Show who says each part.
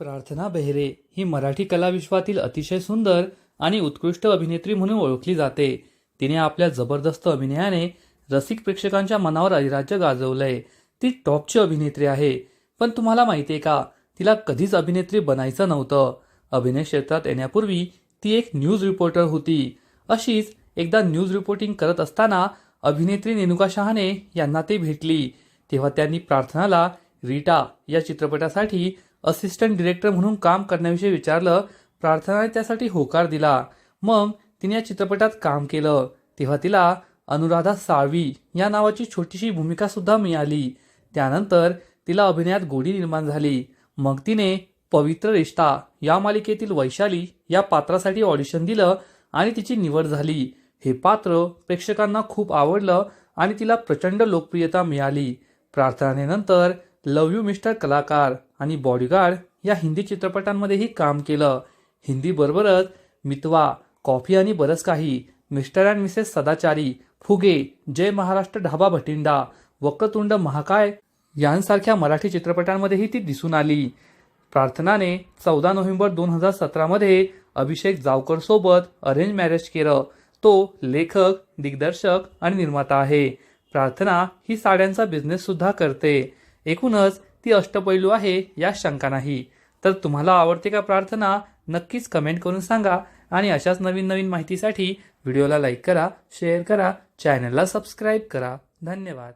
Speaker 1: प्रार्थना बेहरे ही मराठी कलाविश्वातील अतिशय सुंदर आणि उत्कृष्ट अभिनेत्री म्हणून ओळखली जाते. तिने आपल्या जबरदस्त अभिनयाने रसिक प्रेक्षकांच्या मनावर अधिराज्य गाजवलंय. ती टॉपची अभिनेत्री आहे. पण तुम्हाला माहिती आहे का तिला कधीच अभिनेत्री बनायचं नव्हतं. अभिनय क्षेत्रात येण्यापूर्वी ती एक न्यूज रिपोर्टर होती. अशीच एकदा न्यूज रिपोर्टिंग करत असताना अभिनेत्री नेनुका शहाणे यांना ती भेटली. तेव्हा त्यांनी प्रार्थनाला रीटा या चित्रपटासाठी असिस्टंट डिरेक्टर म्हणून काम करण्याविषयी विचारलं प्रार्थनाने त्यासाठी होकार दिला. मग तिने या चित्रपटात काम केलं. तेव्हा तिला अनुराधा साळवी या नावाची छोटीशी भूमिका सुद्धा मिळाली. त्यानंतर तिला अभिनयात गोडी निर्माण झाली. मग तिने पवित्र रिश्ता या मालिकेतील वैशाली या पात्रासाठी ऑडिशन दिलं आणि तिची निवड झाली. हे पात्र प्रेक्षकांना खूप आवडलं आणि तिला प्रचंड लोकप्रियता मिळाली. प्रार्थनेनंतर लव यू मिस्टर कलाकार आणि बॉडीगार्ड या हिंदी चित्रपटांमध्येही काम केलं. हिंदी बरोबरच मितवा कॉफी आणि बरंच काही. मिस्टर अँड मिसेस सदाचारी फुगे जय महाराष्ट्र ढाबा भटिंडा वक्रतुंड महाकाय यांसारख्या मराठी चित्रपटांमध्येही ती दिसून आली. प्रार्थनाने चौदा नोव्हेंबर दोन हजार सतरामध्ये अभिषेक जावकर सोबत अरेंज मॅरेज केलं. तो लेखक दिग्दर्शक आणि निर्माता आहे. प्रार्थना ही साड्यांचा बिझनेस सुद्धा करते. एकूणच ती अष्टपैलू आहे या शंका नाही. तर तुम्हाला आवडते का प्रार्थना नक्कीच कमेंट करून सांगा आणि अशाच नवीन नवीन माहितीसाठी व्हिडिओला लाईक करा शेअर करा चॅनलला सबस्क्राईब करा. धन्यवाद.